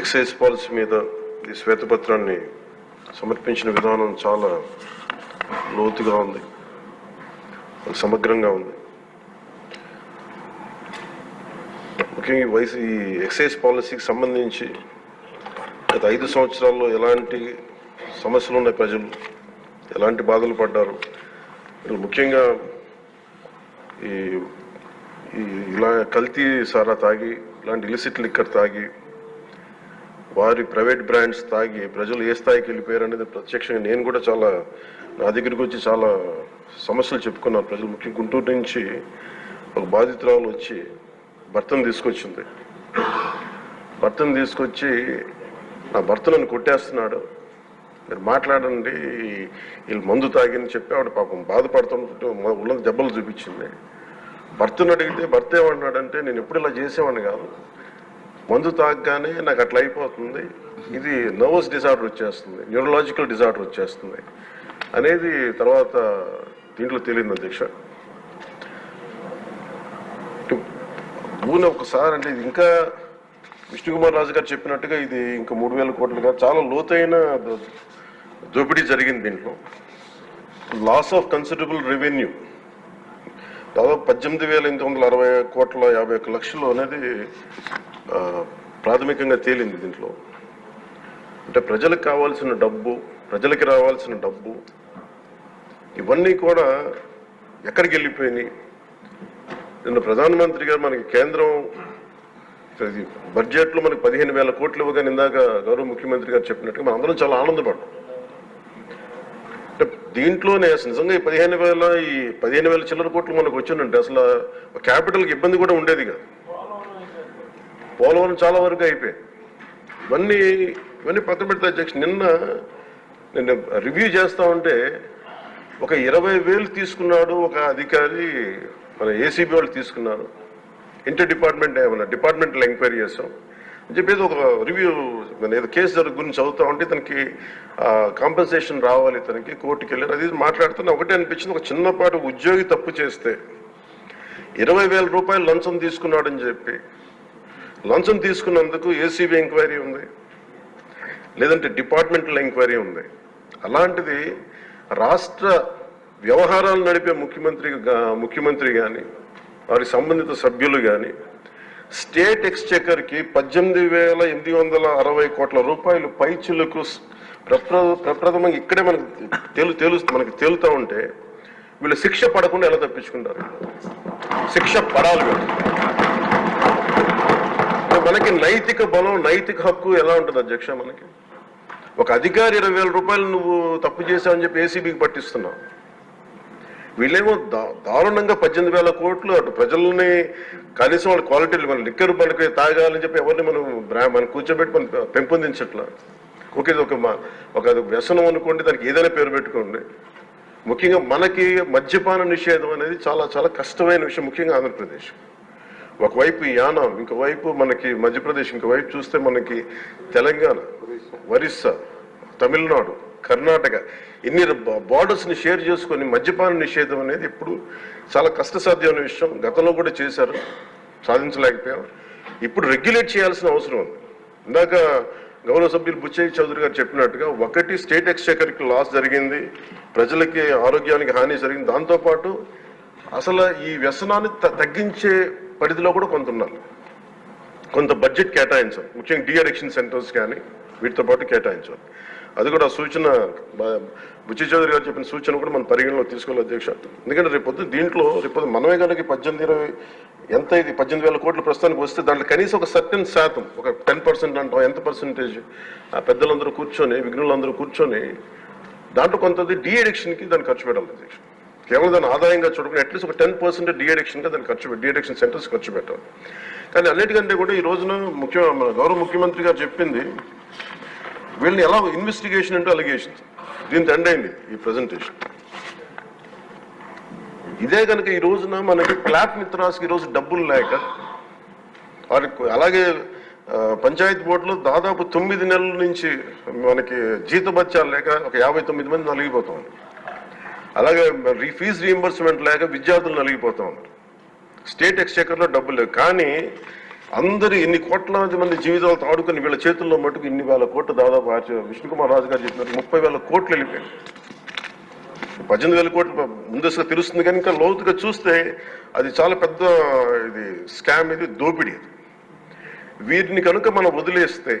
Excise policy మీద ఈ శ్వేతపత్రాన్ని సమర్పించిన విధానం చాలా లోతుగా ఉంది. సమగ్రంగా ఉంది. ముఖ్యంగా ఈ వయసు ఈ ఎక్సైజ్ పాలసీకి సంబంధించి గత ఐదు సంవత్సరాల్లో ఎలాంటి సమస్యలు ఉన్నాయి ప్రజలు? ఎలాంటి బాధలు పడ్డారు? ముఖ్యంగా ఈ ఇలా కల్తీ సారా తాగి ఇలాంటి ఇలిసిట్ లిక్కర్ తాగి వారి ప్రైవేట్ బ్రాండ్స్ తాగి ప్రజలు ఏ స్థాయికి వెళ్ళిపోయారు అనేది ప్రత్యక్షంగా నేను కూడా చాలా నా దగ్గరికి వచ్చి చాలా సమస్యలు చెప్పుకున్నాను. ప్రజలు ముఖ్యంగా గుంటూరు నుంచి ఒక బాధితురాలు వచ్చి భర్తను తీసుకొచ్చింది. భర్తను తీసుకొచ్చి నా భర్త నన్ను కొట్టేస్తున్నాడు. మీరు మాట్లాడండి వీళ్ళు మందు తాగిని చెప్పి ఆవిడ పాపం బాధపడుతుంటే ఉళ్ళ దెబ్బలు చూపించింది. భర్తను అడిగితే భర్త ఏమన్నాడంటే నేను ఎప్పుడు ఇలా చేసేవాడిని కాదు. మందు తాగగానే నాకు అట్లా అయిపోతుంది. ఇది నర్వస్ డిజార్డర్ వచ్చేస్తుంది న్యూరలాజికల్ డిజార్డర్ వచ్చేస్తుంది అనేది తర్వాత దీంట్లో తెలియదు అధ్యక్ష. భూని ఒకసారి అంటే ఇది ఇంకా విష్ణుకుమార్ రాజు గారు చెప్పినట్టుగా ఇది ఇంకా మూడు వేల కోట్లుగా చాలా లోతైన దోపిడీ జరిగింది దీంట్లో. లాస్ ఆఫ్ కన్సిడరబుల్ రెవెన్యూ దాదాపు పద్దెనిమిది వేల ఎనిమిది వందల అరవై కోట్ల యాభై ఒక్క లక్షలు అనేది ప్రాథమికంగా తేలింది దీంట్లో. అంటే ప్రజలకు కావాల్సిన డబ్బు ప్రజలకి రావాల్సిన డబ్బు ఇవన్నీ కూడా ఎక్కడికి వెళ్ళిపోయినాయి? నిన్న ప్రధానమంత్రి గారు మనకి కేంద్రం బడ్జెట్లో మనకి పదిహేను వేల కోట్లు ఇవ్వగానే ఇందాక గౌరవ ముఖ్యమంత్రి గారు చెప్పినట్టుగా మనం అందరం చాలా ఆనందపడ్డాం. అంటే దీంట్లోనే నిజంగా ఈ పదిహేను వేల ఈ పదిహేను వేల చిల్లర కోట్లు మనకు వచ్చిందంటే అసలు క్యాపిటల్కి ఇబ్బంది కూడా ఉండేది కాదు. పోలవరం చాలా వరకు అయిపోయాయి ఇవన్నీ ఇవన్నీ పక్కన పెడితే అధ్యక్ష నిన్న నిన్న రివ్యూ చేస్తా ఉంటే ఒక ఇరవై వేలు తీసుకున్నాడు ఒక అధికారి మన ఏసీబీ వాళ్ళు తీసుకున్నారు. ఇంటర్ డిపార్ట్మెంట్ ఏమన్నా డిపార్ట్మెంట్లో ఎంక్వైరీ చేస్తాం. అని చెప్పేసి ఒక రివ్యూ మన ఏదో కేసు జరుగు గురించి చదువుతా ఉంటే తనకి కాంపెన్సేషన్ రావాలి తనకి కోర్టుకి వెళ్ళారు అది ఇది మాట్లాడుతున్నా ఒకటే అనిపించింది. ఒక చిన్నపాటి ఉద్యోగి తప్పు చేస్తే ఇరవై వేల రూపాయలు లంచం తీసుకున్నాడని చెప్పి లంచం తీసుకున్నందుకు ఏసీబీ ఎంక్వైరీ ఉంది. లేదంటే డిపార్ట్మెంటల్ ఎంక్వైరీ ఉంది. అలాంటిది రాష్ట్ర వ్యవహారాలు నడిపే ముఖ్యమంత్రి ముఖ్యమంత్రి కానీ వారి సంబంధిత సభ్యులు కానీ స్టేట్ ఎక్స్చెకర్కి పద్దెనిమిది వేల ఎనిమిది వందల అరవై కోట్ల రూపాయలు పైచులకు ప్రప్ర ప్రప్రథమంగా ఇక్కడే మనకు తెలు తెలుస్తూ మనకి తేలుతా ఉంటే వీళ్ళు శిక్ష పడకుండా ఎలా తప్పించుకుంటారు? శిక్ష పడాలి వీళ్ళు. మనకి నైతిక బలం నైతిక హక్కు ఎలా ఉంటుంది అధ్యక్ష మనకి? ఒక అధికారి ఇరవై వేల రూపాయలు నువ్వు తప్పు చేశావని చెప్పి ఏసీబీకి పట్టిస్తున్నావు. వీళ్ళేమో దా- దారుణంగా పద్దెనిమిది వేల కోట్లు అటు ప్రజల్ని కనీసం వాళ్ళ క్వాలిటీలు మన లిక్కర్ మనకి తాగాలని చెప్పి ఎవరిని మనం బ్రా- మనం కూర్చోబెట్టి మనం పెంపొందించట్లా? ఓకే ఒక ఒక అది వ్యసనం అనుకోండి దానికి ఏదైనా పేరు పెట్టుకోండి. ముఖ్యంగా మనకి మద్యపాన నిషేధం అనేది చాలా చాలా కష్టమైన విషయం ముఖ్యంగా ఆంధ్రప్రదేశ్. ఒకవైపు యానం ఇంకోవైపు మనకి మధ్యప్రదేశ్ ఇంకోవైపు చూస్తే మనకి తెలంగాణ ఒరిస్సా తమిళనాడు కర్ణాటక. ఇన్ని బార్డర్స్ని షేర్ చేసుకొని మద్యపాన నిషేధం అనేది ఇప్పుడు చాలా కష్టసాధ్యమైన విషయం. గతంలో కూడా చేశారు సాధించలేకపోయాం ఇప్పుడు రెగ్యులేట్ చేయాల్సిన అవసరం ఉంది. ఇందాక గౌరవ సభ్యులు బుచ్చయ్య చౌదరి గారు చెప్పినట్టుగా ఒకటి స్టేట్ ఎక్స్చేకర్కి లాస్ జరిగింది ప్రజలకి ఆరోగ్యానికి హాని జరిగింది. దాంతోపాటు అసలు ఈ వ్యసనాన్ని త- తగ్గించే పరిధిలో కూడా కొంత ఉండాలి కొంత బడ్జెట్ కేటాయించాలి ముఖ్యంగా డి అడిక్షన్ సెంటర్స్ కానీ వీటితో పాటు కేటాయించాలి అది కూడా సూచన బుచ్చి చౌదరి గారు చెప్పిన సూచన కూడా మనం పరిగణలో తీసుకోవాలి అధ్యక్ష. ఎందుకంటే రేపొద్దు దీంట్లో రేపొద్దు మనమే కనుక పద్దెనిమిది ఇరవై ఎంత ఇది పద్దెనిమిది వేల కోట్లు ప్రస్తుతానికి వస్తే దాంట్లో కనీసం ఒక సర్టెన్ శాతం ఒక టెన్ పర్సెంట్ అంటాం ఎంత పర్సెంటేజ్ ఆ పెద్దలందరూ కూర్చొని విఘ్నులందరూ కూర్చొని దాంట్లో కొంతది డి అడిక్షన్కి దాన్ని ఖర్చు పెట్టాలి అధ్యక్ష. కేవలం దాన్ని ఆదాయంగా చూడకుండా అట్లీస్ట్ ఒక టెన్ పర్సెంట్ డిఎడిక్షన్గా దాన్ని ఖర్చు డిఎడిక్షన్ సెంటర్స్ ఖర్చు పెట్టాలి కానీ అన్నిటికంటే కూడా ఈ రోజున ముఖ్య మన గౌరవ ముఖ్యమంత్రి గారు చెప్పింది వీళ్ళని ఎలా ఇన్వెస్టిగేషన్ అంటే అలిగేషన్ దీంతో ఎండ్ అయింది ఈ ప్రజెంటేషన్ ఇదే కనుక ఈ రోజున మనకి క్లాప్ మిత్రాస్కి ఈ రోజు డబ్బులు లేక వారికి అలాగే పంచాయతీ బోర్డులో దాదాపు తొమ్మిది నెలల నుంచి మనకి జీతభత్యాలు లేక ఒక యాభై తొమ్మిది మంది నలిగిపోతాం అలాగే ఫీజు రీఎంబర్స్మెంట్ లేక విద్యార్థులు నలిగిపోతూ. ఉన్నారు స్టేట్ ఎక్స్చేకర్లో డబ్బులు లేవు. కానీ అందరూ ఇన్ని కోట్ల మంది జీవితాలతో ఆడుకుని వీళ్ళ చేతుల్లో మటుకు ఇన్ని వేల కోట్లు దాదాపు ఆర్చ- విష్ణుకుమార్ రాజు గారు చెప్పినారు. ముప్పై వేల కోట్లు వెళ్ళిపోయాయి. పద్దెనిమిది వేల కోట్లు ముందస్తుగా తెలుస్తుంది కానీ ఇంకా లోతుగా చూస్తే అది చాలా పెద్ద ఇది స్కామ్ ఇది దోపిడీ వీరిని కనుక మనం వదిలేస్తే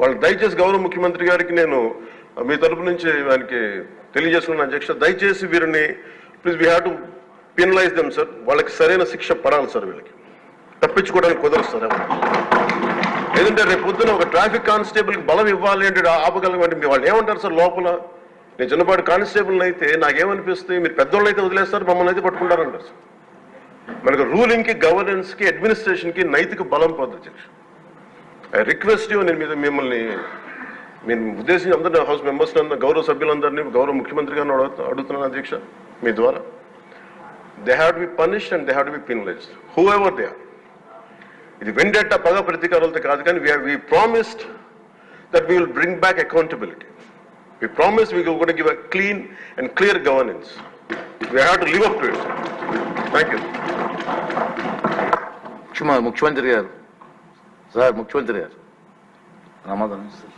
వాళ్ళు దయచేసి గౌరవ ముఖ్యమంత్రి గారికి నేను మీ తరపు నుంచి ఆయనకి తెలియజేస్తున్నాను. అధ్యక్ష దయచేసి వీరిని please we have to penalize them sir వాళ్ళకి సరైన శిక్ష పడాలి సార్ వీళ్ళకి. తప్పించుకోవడానికి కుదరదు సార్ ఏదంటే లేదంటే రేపు పొద్దున ఒక ట్రాఫిక్ కానిస్టేబుల్కి బలం ఇవ్వాలి అంటే ఆపగలం అంటే మీ వాళ్ళు ఏమంటారు సార్ లోపల? నేను చిన్నపాటి కానిస్టేబుల్ అయితే నాకేమనిపిస్తుంది? మీరు పెద్దోళ్ళు అయితే వదిలేస్తారు మమ్మల్ని అయితే పట్టుకుంటారంటారు సార్ మనకు రూలింగ్కి గవర్నెన్స్కి గవర్నెన్స్కి అడ్మినిస్ట్రేషన్కి నైతిక బలం పొందచ్చు అధ్యక్ష. ఐ రిక్వెస్ట్ యూ నేను మీద మిమ్మల్ని నేను ఉద్దేశించి అందరినీ హౌస్ మెంబర్స్ని అందరూ గౌరవ సభ్యులందరినీ గౌరవ ముఖ్యమంత్రి గారిని అడుగుతున్నాను అధ్యక్ష మీ ద్వారా. They have to be punished and they have to be penalized whoever they are ఇది వెండెట్ట పగ ప్రతీకారాలతో కాదు కానీ we we promised that we will bring back accountability we promise we కూడా give a clean and clear governance we have to live up to it thank you ముఖ్యమంత్రి గారు sir ముఖ్యమంత్రి గారు. సమాధానం సార్